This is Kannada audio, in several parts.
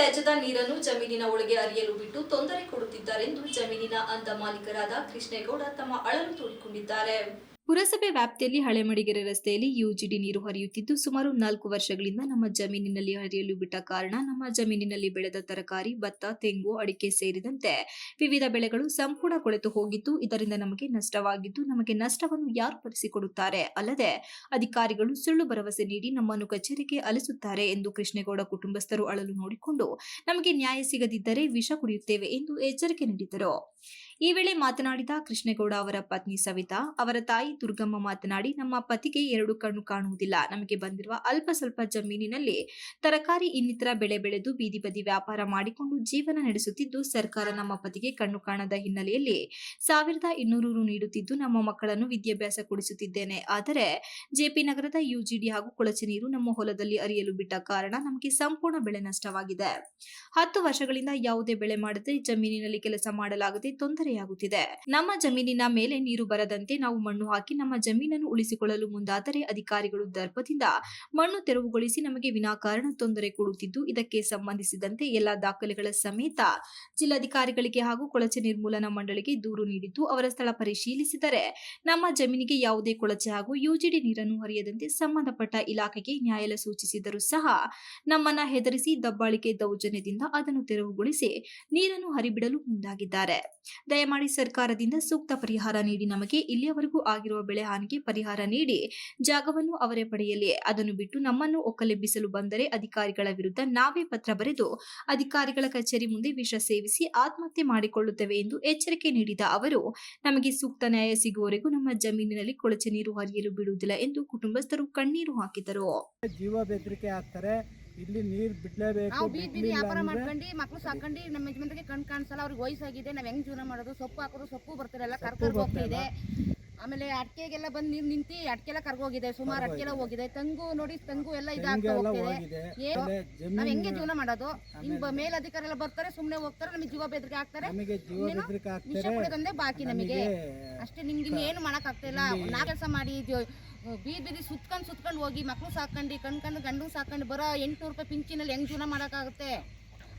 ತ್ಯಾಜ್ಯದ ನೀರನ್ನು ಜಮೀನಿನ ಒಳಗೆ ಅರಿಯಲು ಬಿಟ್ಟು ತೊಂದರೆ ಕೊಡುತ್ತಿದ್ದಾರೆಂದು ಜಮೀನಿನ ಅಂಧ ಮಾಲೀಕರಾದ ಕೃಷ್ಣೇಗೌಡ ತಮ್ಮ ಅಳಲು ತೋಡಿಕೊಂಡಿದ್ದಾರೆ. ಪುರಸಭೆ ವ್ಯಾಪ್ತಿಯಲ್ಲಿ ಹಳೆಮಡಿಗೆರೆ ರಸ್ತೆಯಲ್ಲಿ ಯುಜಿಡಿ ನೀರು ಹರಿಯುತ್ತಿದ್ದು, ಸುಮಾರು ನಾಲ್ಕು ವರ್ಷಗಳಿಂದ ನಮ್ಮ ಜಮೀನಿನಲ್ಲಿ ಹರಿಯಲು ಬಿಟ್ಟ ಕಾರಣ ನಮ್ಮ ಜಮೀನಿನಲ್ಲಿ ಬೆಳೆದ ತರಕಾರಿ, ಭತ್ತ, ತೆಂಗು, ಅಡಿಕೆ ಸೇರಿದಂತೆ ವಿವಿಧ ಬೆಳೆಗಳು ಸಂಪೂರ್ಣ ಕೊಳೆತು ಹೋಗಿದ್ದು, ಇದರಿಂದ ನಮಗೆ ನಷ್ಟವಾಗಿದ್ದು, ನಮಗೆ ನಷ್ಟವನ್ನು ಯಾರು ಭರಿಸಿಕೊಡುತ್ತಾರೆ? ಅಲ್ಲದೆ ಅಧಿಕಾರಿಗಳು ಸುಳ್ಳು ಭರವಸೆ ನೀಡಿ ನಮ್ಮನ್ನು ಕಚೇರಿಗೆ ಅಲಿಸುತ್ತಾರೆ ಎಂದು ಕೃಷ್ಣೇಗೌಡ ಕುಟುಂಬಸ್ಥರು ಅಳಲು ನೋಡಿಕೊಂಡು, ನಮಗೆ ನ್ಯಾಯ ಸಿಗದಿದ್ದರೆ ವಿಷ ಕುಡಿಯುತ್ತೇವೆ ಎಂದು ಎಚ್ಚರಿಕೆ ನೀಡಿದರು ಈ ವೇಳೆ ಮಾತನಾಡಿದ ಕೃಷ್ಣೇಗೌಡ ಅವರ ಪತ್ನಿ ಸವಿತಾ, ಅವರ ತಾಯಿ ದುರ್ಗಮ್ಮ ಮಾತನಾಡಿ, ನಮ್ಮ ಪತಿಗೆ ಎರಡು ಕಣ್ಣು ಕಾಣುವುದಿಲ್ಲ. ನಮಗೆ ಬಂದಿರುವ ಅಲ್ಪ ಸ್ವಲ್ಪ ಜಮೀನಿನಲ್ಲಿ ತರಕಾರಿ, ಇನ್ನಿತರ ಬೆಳೆ ಬೆಳೆದು ಬೀದಿ ಬದಿ ವ್ಯಾಪಾರ ಮಾಡಿಕೊಂಡು ಜೀವನ ನಡೆಸುತ್ತಿದ್ದು, ಸರ್ಕಾರ ನಮ್ಮ ಪತಿಗೆ ಕಣ್ಣು ಕಾಣದ ಹಿನ್ನೆಲೆಯಲ್ಲಿ ಸಾವಿರದ ಇನ್ನೂರು ನೀಡುತ್ತಿದ್ದು, ನಮ್ಮ ಮಕ್ಕಳನ್ನು ವಿದ್ಯಾಭ್ಯಾಸ ಕೊಡಿಸುತ್ತಿದ್ದೇನೆ. ಆದರೆ ಜೆಪಿ ನಗರದ ಯುಜಿಡಿ ಹಾಗೂ ಕೊಳಚೆ ನೀರು ನಮ್ಮ ಹೊಲದಲ್ಲಿ ಅರಿಯಲು ಬಿಟ್ಟ ಕಾರಣ ನಮಗೆ ಸಂಪೂರ್ಣ ಬೆಳೆ ನಷ್ಟವಾಗಿದೆ. ಹತ್ತು ವರ್ಷಗಳಿಂದ ಯಾವುದೇ ಬೆಳೆ ಮಾಡದೆ ಜಮೀನಿನಲ್ಲಿ ಕೆಲಸ ಮಾಡಲಾಗದೆ ತೊಂದರೆಯಾಗುತ್ತಿದೆ ನಮ್ಮ ಜಮೀನಿನ ಮೇಲೆ ನೀರು ಬರದಂತೆ ನಾವು ಮಣ್ಣು ಹಾಕಿ ನಮ್ಮ ಜಮೀನನ್ನು ಉಳಿಸಿಕೊಳ್ಳಲು ಮುಂದಾದರೆ ಅಧಿಕಾರಿಗಳು ದರ್ಪದಿಂದ ಮಣ್ಣು ತೆರವುಗೊಳಿಸಿ ನಮಗೆ ವಿನಾಕಾರಣ ತೊಂದರೆ ಕೊಡುತ್ತಿದ್ದು, ಇದಕ್ಕೆ ಸಂಬಂಧಿಸಿದಂತೆ ಎಲ್ಲಾ ದಾಖಲೆಗಳ ಸಮೇತ ಜಿಲ್ಲಾಧಿಕಾರಿಗಳಿಗೆ ಹಾಗೂ ಕೊಳಚೆ ನಿರ್ಮೂಲನಾ ಮಂಡಳಿಗೆ ದೂರು ನೀಡಿದ್ದು, ಅವರ ಸ್ಥಳ ಪರಿಶೀಲಿಸಿದರೆ ನಮ್ಮ ಜಮೀನಿಗೆ ಯಾವುದೇ ಕೊಳಚೆ ಹಾಗೂ ಯುಜಿಡಿ ನೀರನ್ನು ಹರಿಯದಂತೆ ಸಂಬಂಧಪಟ್ಟ ಇಲಾಖೆಗೆ ನ್ಯಾಯಾಲಯ ಸೂಚಿಸಿದರೂ ಸಹ ನಮ್ಮನ್ನ ಹೆದರಿಸಿ ದಬ್ಬಾಳಿಕೆ ದೌರ್ಜನ್ಯದಿಂದ ಅದನ್ನು ತೆರವುಗೊಳಿಸಿ ನೀರನ್ನು ಹರಿಬಿಡಲು ಮುಂದಾಗಿದ್ದಾರೆ. ದಯಮಾಡಿ ಸರ್ಕಾರದಿಂದ ಸೂಕ್ತ ಪರಿಹಾರ ನೀಡಿ ನಮಗೆ ಇಲ್ಲಿಯವರೆಗೂ ಆಗಿರುವ ಬೆಳೆ ಹಾನಿಗೆ ಪರಿಹಾರ ನೀಡಿ ಜಾಗವನ್ನು ಅವರೇ ಪಡೆಯಲಿ. ಅದನ್ನು ಬಿಟ್ಟು ನಮ್ಮನ್ನು ಒಕ್ಕಲೆಬ್ಬಿಸಲು ಬಂದರೆ ಅಧಿಕಾರಿಗಳ ವಿರುದ್ಧ ನಾವೇ ಪತ್ರ ಬರೆದು ಅಧಿಕಾರಿಗಳ ಕಚೇರಿ ಮುಂದೆ ವಿಷ ಸೇವಿಸಿ ಆತ್ಮಹತ್ಯೆ ಮಾಡಿಕೊಳ್ಳುತ್ತೇವೆ ಎಂದು ಎಚ್ಚರಿಕೆ ನೀಡಿದ ಅವರು, ನಮಗೆ ಸೂಕ್ತ ನ್ಯಾಯ ಸಿಗುವವರೆಗೂ ನಮ್ಮ ಜಮೀನಿನಲ್ಲಿ ಕೊಳಚೆ ನೀರು ಹರಿಯಲು ಬಿಡುವುದಿಲ್ಲ ಎಂದು ಕುಟುಂಬಸ್ಥರು ಕಣ್ಣೀರು ಹಾಕಿದರು. ಜೀವ ಬೆದರಿಕೆ ಹಾಕ್ತಾರೆ. ಇಲ್ಲಿ ನೀರು ಬಿಡ್ಲೇಬೇಕು ನಾವು ಬೀದಿ ಬೀದಿ ಬಿಡ್ಲಿಲ್ಲ ವ್ಯಾಪಾರ ಮಾಡ್ಕೊಂಡಿ ಮಕ್ಳು ಸಾಕೊಂಡು ನಮ್ಮ ಯಜಮಾನ್ರಿಗೆ ಕಣ್ ಕಾಣಿಸಲ್ಲ ಅವ್ರಿಗೆ ವಯಸ್ಸಾಗಿದೆ ನಾವ್ ಹೆಂಗ್ ಜೀವನ ಮಾಡೋದು? ಸೊಪ್ಪು ಹಾಕೋದು ಸೊಪ್ಪು ಬರ್ತಿರಲ್ಲ ಕರ್ಕೊಂಡು ಕರ್ಕರ್ ಇದೆ ಹೋಗ್ತಿದೆ ಆಮೇಲೆ ಅಡಿಕೆಗೆಲ್ಲ ಬಂದು ನೀರು ನಿಂತಿ ಅಡಿಕೆಲ್ಲ ಕರ್ಗೋಗಿದೆ ಸುಮಾರು ಅಡಿಕೆ ಎಲ್ಲ ಹೋಗಿದೆ. ತಂಗು ನೋಡಿ ತಂಗು ಎಲ್ಲ ಇದಾಗ್ತಾ ಹೋಗ್ತಿದೆ. ಏನು? ನಾವ್ ಹೆಂಗೆ ಜೀವನ ಮಾಡೋದು? ಮೇಲ್ ಮೇಲಧಿಕಾರಿ ಎಲ್ಲ ಬರ್ತಾರೆ ಸುಮ್ನೆ ಹೋಗ್ತಾರೆ ನಮಗೆ ಜೀವ ಬೆದರಿಕೆ ಹಾಕ್ತಾರೆ. ವಿಷ ಹಾಕ್ತಾರೆ ಬಾಕಿ ನಮಗೆ ಅಷ್ಟೇ ನಿಮ್ಗೆ ಇನ್ನೇನು ಮಾಡಕ್ ಆಗ್ತಿಲ್ಲ ಇಲ್ಲಿ- ನಾ ಕೆಲಸ ಮಾಡಿ ಬೀದ್ ಬೀದಿ ಬೀದಿ ಸುತ್ಕೊಂಡ್ ಸುತ್ಕೊಂಡ್ ಹೋಗಿ ಮಕ್ಳು ಸಾಕೊಂಡು ಕಣ್ಕೊಂಡು ಗಂಡು ಸಾಕೊಂಡು ಬರೋ ಎಂಟ್ನೂರು ರೂಪಾಯಿ ಪಿಂಚಿನಲ್ಲಿ ಹೆಂಗ್ ಜೀವನ ಮಾಡೋಕ್ಕಾಗುತ್ತೆ?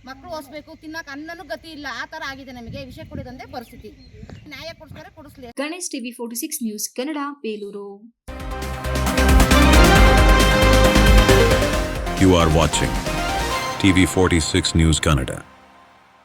ಮಕ್ಳು ಓಸ್ಬೇಕು ತಿನ್ನಕ್ಕೆ ಅನ್ನನೂ ಗತಿ ಇಲ್ಲ ಆ ಥರ ಆಗಿದೆ ನಮಗೆ. ವಿಷಯ ಕುಡಿದಂದೇ ಪರಿಸ್ಥಿತಿ. ನ್ಯಾಯ ಕೊಡಿಸ್ತಾರೆ ಕೊಡಿಸ್ಲಿ. Ganesh TV forty six news Kannada Belur. You are watching TV46 News Kannada.